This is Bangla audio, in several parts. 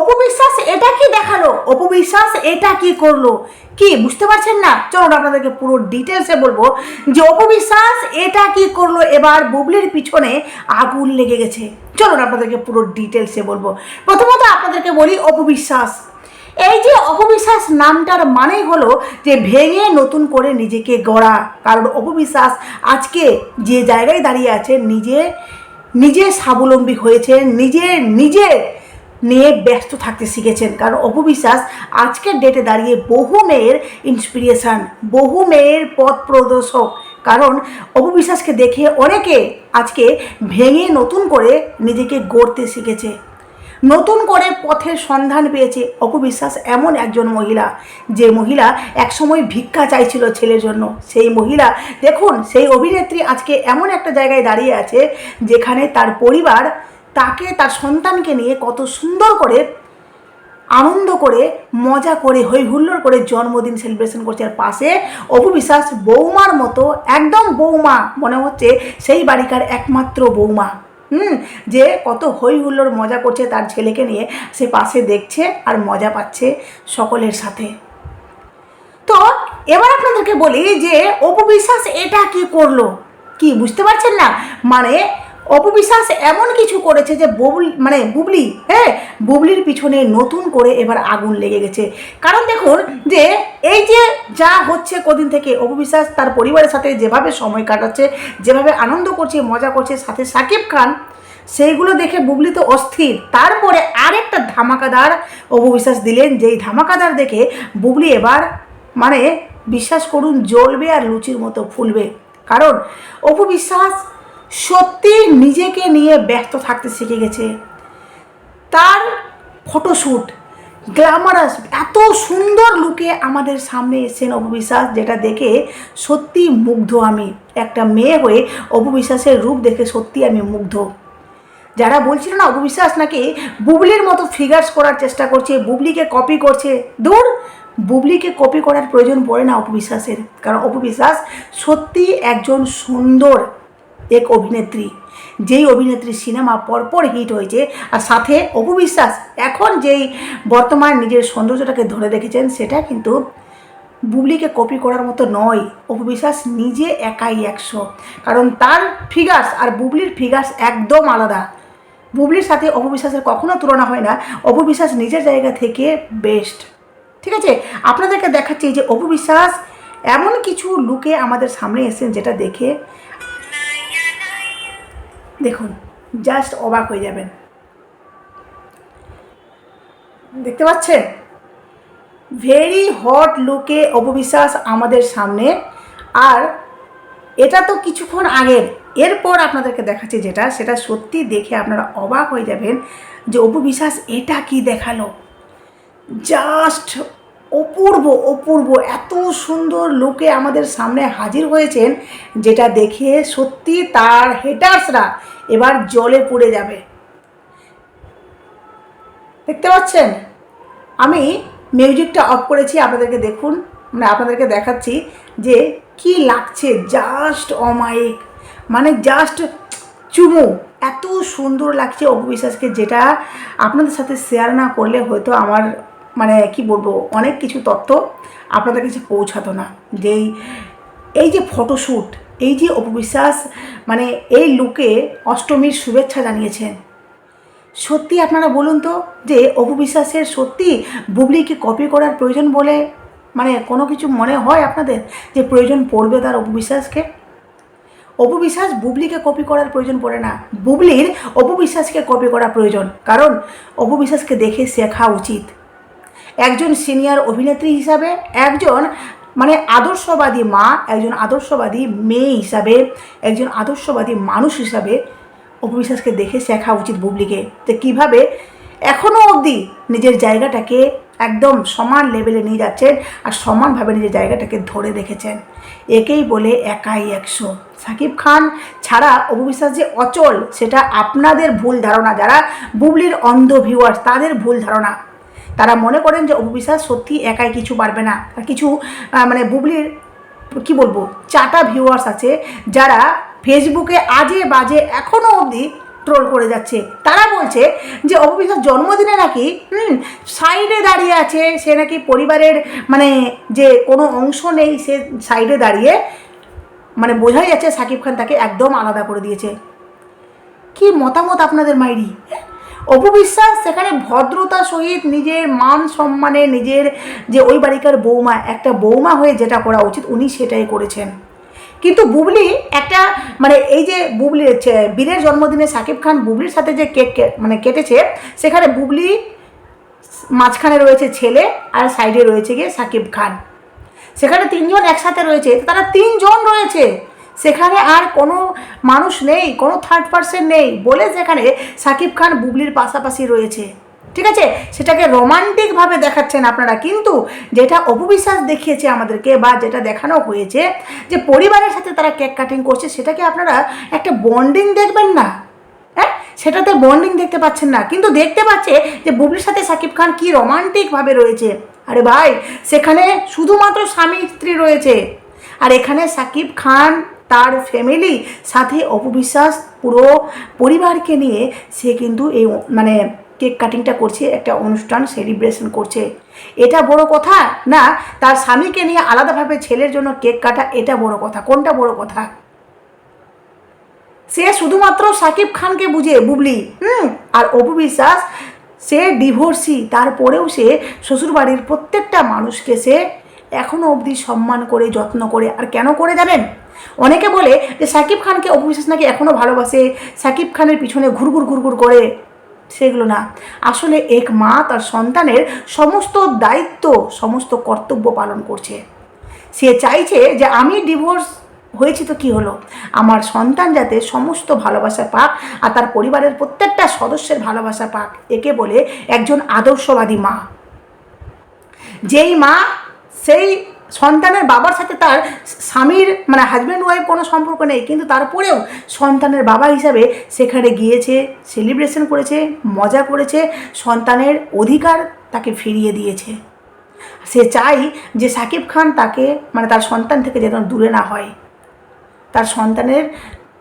অপবিশ্বাস, এটা কি দেখাল? অপবিশ্বাস, এটা কি করল? কি, বুঝতে পারছেন না? চলুন আপনাদেরকে পুরো ডিটেলসে বলব যে অপবিশ্বাস, এটা কি করল? এবার বুবলির পিছনে আগুন লেগে গেছে। চলুন আপনাদেরকে পুরো ডিটেলসে বলব। প্রথমত আপনাদেরকে বলি অপবিশ্বাস। এই যে অপবিশ্বাস নামটার মানেই হলো যে ভেঙে নতুন করে নিজেকে গড়া। কারণ অপবিশ্বাস আজকে যে জায়গায় দাঁড়িয়ে আছে, নিজে নিজে স্বাবলম্বী হয়েছে, নিজে নিজে নিয়ে ব্যস্ত থাকতে শিখেছেন। কারণ অপবিশ্বাস আজকের ডেটে দাঁড়িয়ে বহু মেয়ের ইন্সপিরেশান বহু মেয়ের পথ প্রদর্শক। কারণ অপবিশ্বাসকে দেখে অনেকে আজকে ভেঙে নতুন করে নিজেকে গড়তে শিখেছে। নতুন করে পথের সন্ধান পেয়েছে অপবিশ্বাস এমন একজন মহিলা, যে মহিলা একসময় ভিক্ষা চাইছিল ছেলের জন্য। সেই মহিলা, দেখুন, সেই অভিনেত্রী আজকে এমন একটা জায়গায় দাঁড়িয়ে আছে, যেখানে তার পরিবার তাকে, তার সন্তানকে নিয়ে কত সুন্দর করে, আনন্দ করে, মজা করে হই হুল্লোড় করে জন্মদিন সেলিব্রেশন করছে। আর পাশে অপবিশ্বাস বৌমার মতো, একদম বৌমা মনে হচ্ছে সেই বাড়িকার একমাত্র বৌমা। হুম, যে কত হই হুল্লোড় মজা করছে তার ছেলেকে নিয়ে, সে পাশে দেখছে আর মজা পাচ্ছে সকলের সাথে। তো এবার আপনাদেরকে বলি যে অপবিশ্বাস এটা কি করল? কি, বুঝতে পারছেন না? মানে অপবিশ্বাস এমন কিছু করেছে যে বুবলি মানে বুবলি হ্যাঁ বুবলির পিছনে নতুন করে এবার আগুন লেগে গেছে। কারণ দেখুন যে এই যে যা হচ্ছে কদিন থেকে, অপবিশ্বাস তার পরিবারের সাথে যেভাবে সময় কাটাচ্ছে, যেভাবে আনন্দ করছে, মজা করছে, সাথে সাকিব খান, সেইগুলো দেখে বুবলি তো অস্থির। তারপরে আরেকটা ধামাকাদার অপবিশ্বাস দিলেন, যেই ধামাকাদার দেখে বুবলি এবার মানে বিশ্বাস করুন, জ্বলবে আর লুচির মতো ফুলবে। কারণ অপবিশ্বাস সত্যি নিজেকে নিয়ে ব্যস্ত থাকতে শিখে গেছে। তার ফটোশ্যুট গ্ল্যামারাস, এত সুন্দর লুকে আমাদের সামনে এসেছেন অপবিশ্বাস যেটা দেখে সত্যি মুগ্ধ আমি। একটা মেয়ে হয়ে অপবিশ্বাসের রূপ দেখে সত্যি আমি মুগ্ধ। যারা বলছিল না অপবিশ্বাস নাকি বুবলির মতো ফিগার্স করার চেষ্টা করছে, বুবলিকে কপি করছে, দূর, বুবলিকে কপি করার প্রয়োজন পড়ে না অপবিশ্বাসের কারণ অপবিশ্বাস সত্যি একজন সুন্দর এক অভিনেত্রী। যেই অভিনেত্রী সিনেমা পরপর হিট হয়েছে, আর সাথে অপবিশ্বাস এখন যেই বর্তমান নিজের সৌন্দর্যটাকে ধরে রেখেছেন, সেটা কিন্তু বুবলিকে কপি করার মতো নয়। অপবিশ্বাস নিজে একাই একশো। কারণ তার ফিগার্স আর বুবলির ফিগার্স একদম আলাদা। বুবলির সাথে অপবিশ্বাসের কখনো তুলনা হয় না। অপবিশ্বাস নিজের জায়গা থেকে বেস্ট ঠিক আছে? আপনাদেরকে দেখাচ্ছি যে অপবিশ্বাস এমন কিছু লুকে আমাদের সামনে এসেছেন যেটা দেখে দেখুন জাস্ট অবাক হয়ে যাবেন। দেখতে পাচ্ছেন? ভেরি হট লুকে অপবিশ্বাস আমাদের সামনে। আর এটা তো কিছুক্ষণ আগের। এরপর আপনাদেরকে দেখাচ্ছি যেটা, সেটা সত্যি দেখে আপনারা অবাক হয়ে যাবেন যে অপবিশ্বাস এটা কি দেখাল। জাস্ট অপূর্ব অপূর্ব, এত সুন্দর লোকে আমাদের সামনে হাজির হয়েছেন, যেটা দেখে সত্যি তার হেটার্সরা এবার জলে পড়ে যাবে। দেখতে পাচ্ছেন? আমি মিউজিকটা অফ করেছি, আপনাদেরকে দেখুন মানে আপনাদেরকে দেখাচ্ছি যে কি লাগছে জাস্ট অমায়িক মানে জাস্ট চুমু। এত সুন্দর লাগছে অপবিশ্বাসকে যেটা আপনাদের সাথে শেয়ার না করলে হয়তো আমার মানে কি বলব, অনেক কিছু তথ্য আপনাদের কাছে পৌঁছাতো না। যেই এই যে ফটোশ্যুট এই যে অপবিশ্বাস মানে এই লুকে অষ্টমীর শুভেচ্ছা জানিয়েছেন। সত্যি আপনারা বলুন তো, যে অপবিশ্বাসের সত্যি বুবলিকে কপি করার প্রয়োজন বলে মানে কোনো কিছু মনে হয় আপনাদের, যে প্রয়োজন পড়বে তার অপবিশ্বাসকে অপবিশ্বাস বুবলিকে কপি করার প্রয়োজন পড়ে না। বুবলির অপবিশ্বাসকে কপি করা প্রয়োজন। কারণ অপবিশ্বাসকে দেখে শেখা উচিত। একজন সিনিয়র অভিনেত্রী হিসাবে, একজন মানে আদর্শবাদী মা, একজন আদর্শবাদী মেয়ে হিসাবে, একজন আদর্শবাদী মানুষ হিসাবে অপবিশ্বাসকে দেখে শেখা উচিত বুবলিকে। যে কীভাবে এখনও অবধি নিজের জায়গাটাকে একদম সমান লেভেলে নিয়ে যাচ্ছেন আর সমানভাবে নিজের জায়গাটাকে ধরে রেখেছেন। একেই বলে একাই একশো। সাকিব খান ছাড়া অপবিশ্বাস যে অচল, সেটা আপনাদের ভুল ধারণা। যারা বুবলির অন্ধ ভিউয়ার্স তাদের ভুল ধারণা। তারা মনে করেন যে অপবিশ্বাস সত্যি একাই কিছু পারবে না। কিছু মানে বুবলির, কি বলব, চাটা ভিউয়ার্স আছে যারা ফেসবুকে আজে বাজে এখনও অবধি ট্রোল করে যাচ্ছে। তারা বলছে যে অপবিশ্বাস জন্মদিনে নাকি, হুম সাইডে দাঁড়িয়ে আছে। সে নাকি পরিবারের মানে যে কোনো অংশ নেই, সে সাইডে দাঁড়িয়ে মানে বোঝাই যাচ্ছে সাকিব খান তাকে একদম আলাদা করে দিয়েছে। কি মতামত আপনাদের মাইরি? অপবিশ্বাস, সেখানে ভদ্রতা সহিত নিজের মান সম্মানে নিজের যে ওই বাড়িকার বৌমা, একটা বৌমা হয়ে যেটা করা উচিত, উনি সেটাই করেছেন। কিন্তু বুবলি একটা মানে এই যে বুবলি বীরের জন্মদিনে সাকিব খান বুবলির সাথে যে কেক মানে কেটেছে, সেখানে বুবলি মাঝখানে রয়েছে ছেলে আর সাইডে রয়েছে গিয়ে সাকিব খান। সেখানে তিনজন একসাথে রয়েছে তারা তিনজন রয়েছে। সেখানে আর কোনো মানুষ নেই, কোনো থার্ড পার্সন নেই বলে সেখানে সাকিব খান বুবলির পাশাপাশি রয়েছে। ঠিক আছে? সেটাকে রোমান্টিকভাবে দেখাচ্ছেন আপনারা। কিন্তু যেটা অপবিশ্বাস দেখিয়েছে আমাদেরকে বা যেটা দেখানো হয়েছে যে পরিবারের সাথে তারা কেক কাটিং করছে, সেটাকে আপনারা একটা বন্ডিং দেখবেন না। হ্যাঁ? সেটাতে বন্ডিং দেখতে পাচ্ছেন না। কিন্তু দেখতে পাচ্ছে যে বুবলির সাথে সাকিব খান কী রোমান্টিকভাবে রয়েছে। আরে ভাই, সেখানে শুধুমাত্র স্বামী স্ত্রী রয়েছে। আর এখানে সাকিব খান তার ফ্যামিলি সাথে অপবিশ্বাস পুরো পরিবারকে নিয়ে সে কিন্তু এই মানে কেক কাটিংটা করছে, একটা অনুষ্ঠান সেলিব্রেশন করছে। এটা বড় কথা না, তার স্বামীকে নিয়ে আলাদাভাবে ছেলের জন্য কেক কাটা, এটা বড় কথা। কোনটা বড় কথা? সে শুধুমাত্র সাকিব খানকে বুঝে, বুবলি। হুম, আর অপু বিশ্বাস সে ডিভোর্সি তারপরেও সে শ্বশুরবাড়ির প্রত্যেকটা মানুষকে সে এখনও অবধি সম্মান করে, যত্ন করে, আর কেন করে যাবেন? অনেকে বলে যে সাকিব খানকে অপু বিশ্বাস নাকি এখনও ভালোবাসে, সাকিব খানের পিছনে ঘুরঘুর ঘুরঘুর করে। সেগুলো না। আসলে এক মা তার সন্তানের সমস্ত দায়িত্ব, সমস্ত কর্তব্য পালন করছে। সে চাইছে যে আমি ডিভোর্স হয়েছি তো কি হলো? আমার সন্তান যাতে সমস্ত ভালোবাসা পাক আর তার পরিবারের প্রত্যেকটা সদস্যের ভালোবাসা পাক। একে বলে একজন আদর্শবাদী মা। যেই মা সেই সন্তানের বাবার সাথে তার স্বামীর মানে হাজব্যান্ড ওয়াইফ কোনো সম্পর্ক নেই, কিন্তু তারপরেও সন্তানের বাবা হিসাবে সেখানে গিয়েছে সেলিব্রেশন করেছে, মজা করেছে, সন্তানের অধিকার তাকে ফিরিয়ে দিয়েছে। সে চাই যে সাকিব খান তাকে মানে তার সন্তান থেকে যেন দূরে না হয়। তার সন্তানের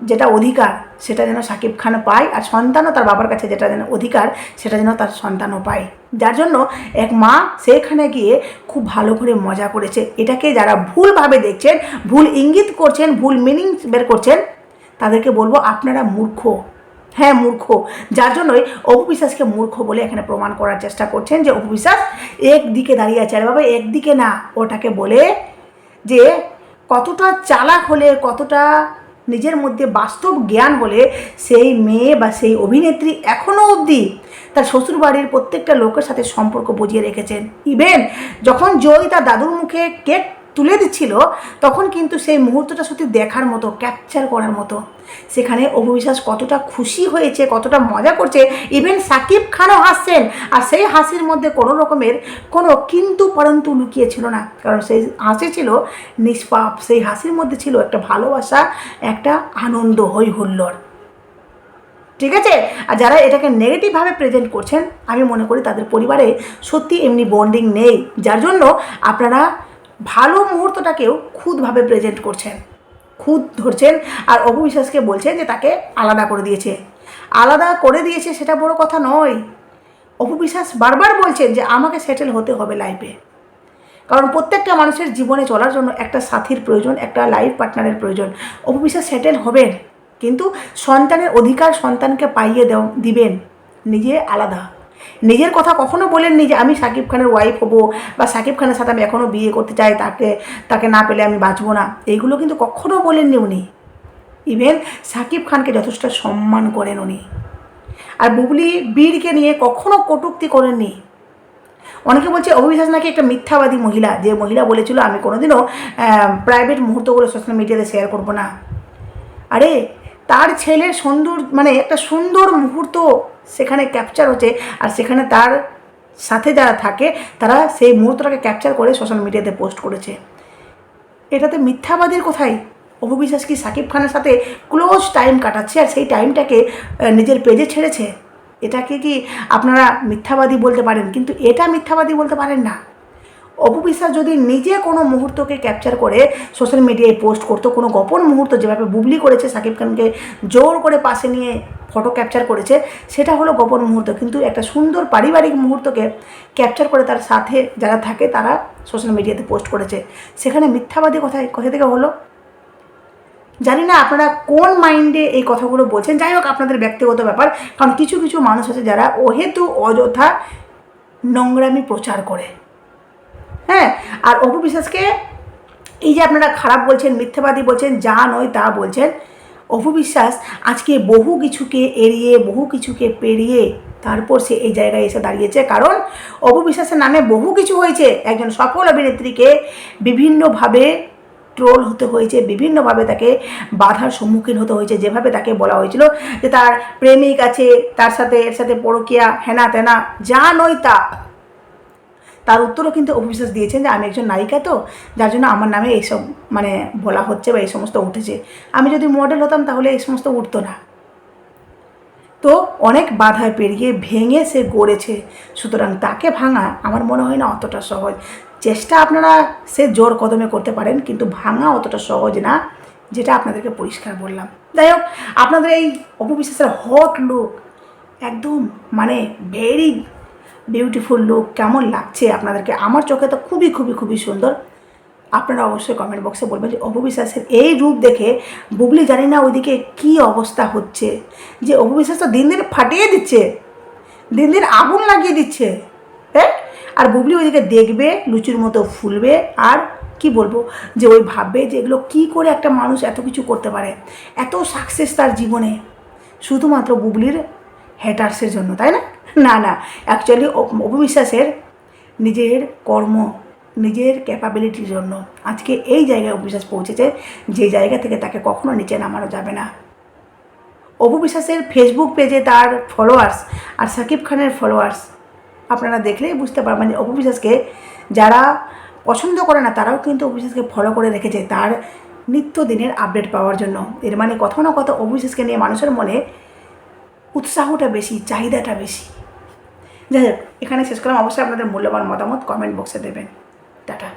যেটা অধিকার, সেটা যেন সাকিব খান পায়, আর সন্তানও তার বাবার কাছে যেটা যেন অধিকার, সেটা যেন তার সন্তানও পায়। যার জন্য এক মা সেখানে গিয়ে খুব ভালো করে মজা করেছে। এটাকে যারা ভুলভাবে দেখছেন, ভুল ইঙ্গিত করছেন, ভুল মিনিং বের করছেন, তাদেরকে বলব আপনারা মূর্খ। হ্যাঁ মূর্খ। যার জন্যই অপবিশ্বাসকে মূর্খ বলে এখানে প্রমাণ করার চেষ্টা করছেন যে অপবিশ্বাস একদিকে দাঁড়িয়ে আছে। আরে বাবা, একদিকে না। ওটাকে বলে যে, কতটা চালাক হলে, কতটা নিজের মধ্যে বাস্তব জ্ঞান হলে সেই মেয়ে বা সেই অভিনেত্রী এখনও অবধি তার শ্বশুরবাড়ির প্রত্যেকটা লোকের সাথে সম্পর্ক বুঝিয়ে রেখেছেন। ইভেন যখন জয় তার দাদুর মুখে কেক তুলে দিচ্ছিল, তখন কিন্তু সেই মুহূর্তটা সত্যি দেখার মতো ক্যাপচার করার মতো। সেখানে অভিবিশ্বাস কতটা খুশি হয়েছে, কতটা মজা করছে। ইভেন সাকিব খানও হাসছেন। আর সেই হাসির মধ্যে কোনো রকমের কোনো কিন্তু পরন্তু লুকিয়ে ছিল না। কারণ সেই হাসি ছিল নিষ্পাপ, সেই হাসির মধ্যে ছিল একটা ভালোবাসা, একটা আনন্দ হই হুল্লোড় ঠিক আছে? আর যারা এটাকে নেগেটিভভাবে প্রেজেন্ট করছেন, আমি মনে করি তাদের পরিবারে সত্যি এমনি বন্ডিং নেই। যার জন্য আপনারা ভালো মুহূর্তটাকেও খুদভাবে প্রেজেন্ট করছেন। খুদ ধরছেন আর অপবিশ্বাসকে বলছেন যে তাকে আলাদা করে দিয়েছে। আলাদা করে দিয়েছে সেটা বড় কথা নয়। অপবিশ্বাস বারবার বলছেন যে আমাকে সেটেল হতে হবে লাইফে কারণ প্রত্যেকটা মানুষের জীবনে চলার জন্য একটা সাথীর প্রয়োজন, একটা লাইফ পার্টনারের প্রয়োজন। অপবিশ্বাস সেটেল হবেন। কিন্তু সন্তানের অধিকার সন্তানকে পাইয়ে দেও, দিবেন। নিজে আলাদা। নিজের কথা কখনো বলেননি যে আমি সাকিব খানের ওয়াইফ হব বা সাকিব খানের সাথে আমি এখনও বিয়ে করতে চাই, তাকে তাকে না পেলে আমি বাঁচবো না। এইগুলো কিন্তু কখনো বলেননি উনি। ইভেন সাকিব খানকে যথেষ্ট সম্মান করেন উনি। আর বুবলি বীরকে নিয়ে কখনো কটূক্তি করেননি। অনেকে বলছে অভিশ্বাস নাকি একটা মিথ্যাবাদী মহিলা। যে মহিলা বলেছিল, আমি কোনোদিনও প্রাইভেট মুহূর্তগুলো সোশ্যাল মিডিয়াতে শেয়ার করব না। আরে তার ছেলের সুন্দর মানে একটা সুন্দর মুহূর্ত সেখানে ক্যাপচার হচ্ছে আর সেখানে তার সাথে যারা থাকে, তারা সেই মুহূর্তটাকে ক্যাপচার করে সোশ্যাল মিডিয়াতে পোস্ট করেছে। এটাতে মিথ্যাবাদীর কোথায়? অপবিশ্বাস কি সাকিব খানের সাথে ক্লোজ টাইম কাটাচ্ছে আর সেই টাইমটাকে নিজের পেজে ছেড়েছে? এটাকে কি আপনারা মিথ্যাবাদী বলতে পারেন? কিন্তু এটা মিথ্যাবাদী বলতে পারেন না। অপু বিশ্বাস যদি নিজে কোনো মুহূর্তকে ক্যাপচার করে সোশ্যাল মিডিয়ায় পোস্ট করতো, কোনো গোপন মুহূর্ত যেভাবে বুবলি করেছে, সাকিব খানকে জোর করে পাশে নিয়ে ফটো ক্যাপচার করেছে, সেটা হলো গোপন মুহূর্ত। কিন্তু একটা সুন্দর পারিবারিক মুহূর্তকে ক্যাপচার করে তার সাথে যারা থাকে, তারা সোশ্যাল মিডিয়াতে পোস্ট করেছে। সেখানে মিথ্যাবাদী কথায় কোথা থেকে হলো। জানি না আপনারা কোন মাইন্ডে এই কথাগুলো বলছেন। যাই হোক, আপনাদের ব্যক্তিগত ব্যাপার। কারণ কিছু কিছু মানুষ আছে যারা অহেতু, অযথা নোংরামি প্রচার করে। হ্যাঁ আর অপু বিশ্বাসকে এই যে আপনারা খারাপ বলছেন, মিথ্যাবাদী বলছেন, যা নয় তা বলছেন, অপু বিশ্বাস আজকে বহু কিছুকে এড়িয়ে, বহু কিছুকে পেরিয়ে তারপর সে এই জায়গায় এসে দাঁড়িয়েছে। কারণ অপু বিশ্বাসের নামে বহু কিছু হয়েছে। একজন সফল অভিনেত্রীকে বিভিন্নভাবে ট্রোল হতে হয়েছে, বিভিন্নভাবে তাকে বাধার সম্মুখীন হতে হয়েছে, যেভাবে তাকে বলা হয়েছিল যে তার প্রেমিক আছে, তার সাথে, এর সাথে পরকিয়া হেনা তেনা যা নয় তা। তার উত্তরও কিন্তু অভিশ্বাস দিয়েছেন যে, আমি একজন নায়িকা তো, যার জন্য আমার নামে এইসব মানে বলা হচ্ছে বা এই সমস্ত উঠেছে। আমি যদি মডেল হতাম তাহলে এই সমস্ত উঠতো না। তো অনেক বাধায় পেরিয়ে ভেঙে সে গড়েছে। সুতরাং তাকে ভাঙা আমার মনে হয় না অতটা সহজ। চেষ্টা আপনারা সে জোর কদমে করতে পারেন, কিন্তু ভাঙা অতটা সহজ না, যেটা আপনাদেরকে পরিষ্কার বললাম। যাই হোক, আপনাদের এই অপবিশ্বাসের হট লুক একদম মানে ভেরি বিউটিফুল লুক কেমন লাগছে আপনাদেরকে? আমার চোখে তো খুবই খুবই খুবই সুন্দর। আপনারা অবশ্যই কমেন্ট বক্সে বলবেন যে অপবিশ্বাসের এই রূপ দেখে বুবলি জানি না ওইদিকে কী অবস্থা হচ্ছে। যে অপবিশ্বাস তো দিন দিন ফাটিয়ে দিচ্ছে, দিন দিন আগুন লাগিয়ে দিচ্ছে হ্যাঁ? আর বুবলি ওইদিকে দেখবে, লুচির মতো ফুলবে, আর কি বলব? যে ওই ভাববে যে এগুলো কী করে একটা মানুষ এত কিছু করতে পারে? এত সাকসেস তার জীবনে। শুধুমাত্র বুবলির হ্যাটার্সের জন্য, তাই না? না না অ্যাকচুয়ালি অপবিশ্বাসের নিজের কর্ম, নিজের ক্যাপাবিলিটির জন্য আজকে এই জায়গায় অপবিশ্বাস পৌঁছেছে, যে জায়গা থেকে তাকে কখনো নিচে নামানো যাবে না। অপু বিশ্বাসের ফেসবুক পেজে তার ফলোয়ার্স আর সাকিব খানের ফলোয়ার্স আপনারা দেখলেই বুঝতে পারবেন যে অপু বিশ্বাসকে যারা পছন্দ করে না, তারাও কিন্তু অপু বিশ্বাসকে ফলো করে রেখেছে তার নিত্যদিনের আপডেট পাওয়ার জন্য। এর মানে কোথাও না কোথাও অপু বিশ্বাসকে নিয়ে মানুষের মনে উৎসাহটা বেশি, চাহিদাটা বেশি। যাই হোক এখানে শেষ করলাম। অবশ্যই আপনাদের মূল্যবান মতামত কমেন্ট বক্সে দেবেন। টাটা।